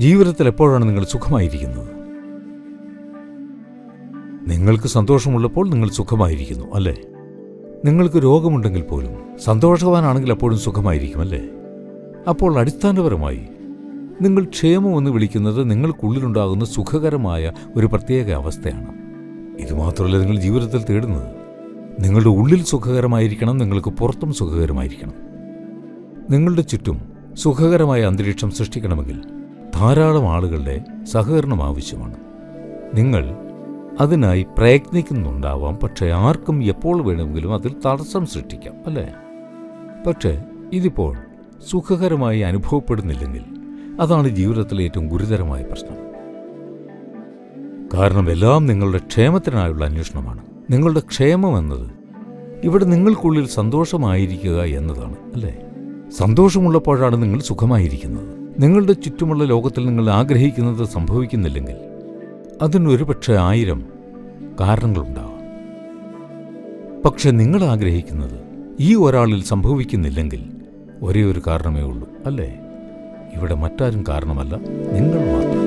ജീവിതത്തിൽ എപ്പോഴാണ് നിങ്ങൾ സുഖമായിരിക്കുന്നത്? നിങ്ങൾക്ക് സന്തോഷമുള്ളപ്പോൾ നിങ്ങൾ സുഖമായിരിക്കുന്നു അല്ലേ? നിങ്ങൾക്ക് രോഗമുണ്ടെങ്കിൽ പോലും സന്തോഷവാനാണെങ്കിൽ എപ്പോഴും സുഖമായിരിക്കും അല്ലേ? അപ്പോൾ അടിസ്ഥാനപരമായി നിങ്ങൾ ക്ഷേമം എന്ന് വിളിക്കുന്നത് നിങ്ങൾക്കുള്ളിലുണ്ടാകുന്ന സുഖകരമായ ഒരു പ്രത്യേക അവസ്ഥയാണ്. ഇതുമാത്രമല്ല നിങ്ങൾ ജീവിതത്തിൽ തേടുന്നത്. നിങ്ങളുടെ ഉള്ളിൽ സുഖകരമായിരിക്കണം നിങ്ങൾക്ക് പുറത്തും സുഖകരമായിരിക്കണം. നിങ്ങളുടെ ചുറ്റും സുഖകരമായ അന്തരീക്ഷം സൃഷ്ടിക്കണമെങ്കിൽ ധാരാളം ആളുകളുടെ സഹകരണം ആവശ്യമാണ്. നിങ്ങൾ അതിനായി പ്രയത്നിക്കുന്നുണ്ടാവാം. പക്ഷേ ആർക്കും എപ്പോൾ വേണമെങ്കിലും അതിൽ തടസ്സം സൃഷ്ടിക്കാം അല്ലേ? പക്ഷേ ഇതിപ്പോൾ സുഖകരമായി അനുഭവപ്പെടുന്നില്ലെങ്കിൽ അതാണ് ജീവിതത്തിലെ ഏറ്റവും ഗുരുതരമായ പ്രശ്നം. കാരണം എല്ലാം നിങ്ങളുടെ ക്ഷേമത്തിനായുള്ള അന്വേഷണമാണ്. നിങ്ങളുടെ ക്ഷേമം എന്നത് ഇവിടെ നിങ്ങൾക്കുള്ളിൽ സന്തോഷമായിരിക്കുക എന്നതാണ് അല്ലേ? സന്തോഷമുള്ളപ്പോഴാണ് നിങ്ങൾ സുഖമായിരിക്കുന്നത്. നിങ്ങളുടെ ചുറ്റുമുള്ള ലോകത്തിൽ നിങ്ങൾ ആഗ്രഹിക്കുന്നത് സംഭവിക്കുന്നില്ലെങ്കിൽ അതിനൊരു പക്ഷേ ആയിരം കാരണങ്ങളുണ്ടാവാം. പക്ഷെ നിങ്ങൾ ആഗ്രഹിക്കുന്നത് ഈ ഒരാളിൽ സംഭവിക്കുന്നില്ലെങ്കിൽ ഒരേ ഒരു കാരണമേ ഉള്ളൂ അല്ലേ? ഇവിടെ മറ്റാരും കാരണമല്ല നിങ്ങൾ മാത്രം.